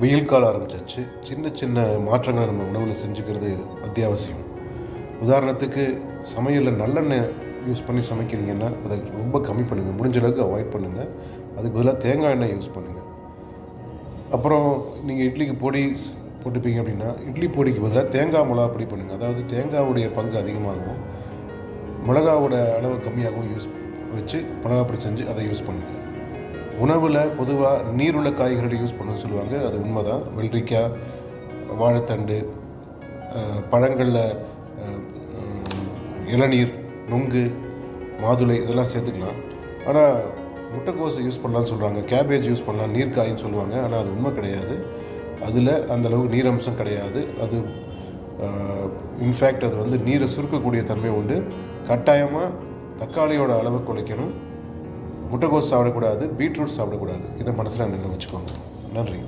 வெயில் காலம் ஆரம்பிச்சாச்சு. சின்ன சின்ன மாற்றங்களை நம்ம உணவில் செஞ்சுக்கிறது அத்தியாவசியம். உதாரணத்துக்கு சமையலில் நல்லெண்ணெய் யூஸ் பண்ணி சமைக்கிறீங்கன்னா அதை ரொம்ப கம்மி பண்ணுங்கள் முடிஞ்ச அளவுக்கு அவாய்ட் பண்ணுங்கள் அதுக்கு பதிலாக தேங்காய் எண்ணெய் யூஸ் பண்ணுங்கள் அப்புறம் நீங்கள் இட்லிக்கு பொடி போட்டுப்பீங்க அப்படின்னா இட்லி பொடிக்கு பதிலாக தேங்காய் மிளகா பொடி பண்ணுங்கள் அதாவது தேங்காவுடைய பங்கு அதிகமாகவும் மிளகாவோட அளவு கம்மியாகவும் யூஸ் வச்சு மிளகா பொடி செஞ்சு அதை யூஸ் பண்ணுங்கள் உணவில் பொதுவாக நீருள்ள காய்கறிகளை யூஸ் பண்ண சொல்லுவாங்க. அது உண்மை தான் வெள்ளரிக்காய் வாழைத்தண்டு பழங்களில் இளநீர் நுங்கு மாதுளை இதெல்லாம் சேர்த்துக்கலாம். ஆனால் முட்டைக்கோசை யூஸ் பண்ணலாம்னு சொல்கிறாங்க கேபேஜ் யூஸ் பண்ணலாம். நீர்க்காயின்னு சொல்லுவாங்க. ஆனால் அது உண்மை கிடையாது. அதில் அந்தளவுக்கு நீரம்சம் கிடையாது. அது இன்ஃபேக்ட் அது வந்து நீரை சுருக்கக்கூடிய தன்மை உண்டு. கட்டாயமாக தக்காளியோட அளவை குறைக்கணும். முட்டைகோஸ் சாப்பிடக்கூடாது பீட்ரூட் சாப்பிடக்கூடாது. இதை மனசில் நின்று வச்சுக்கோங்க. நன்றி.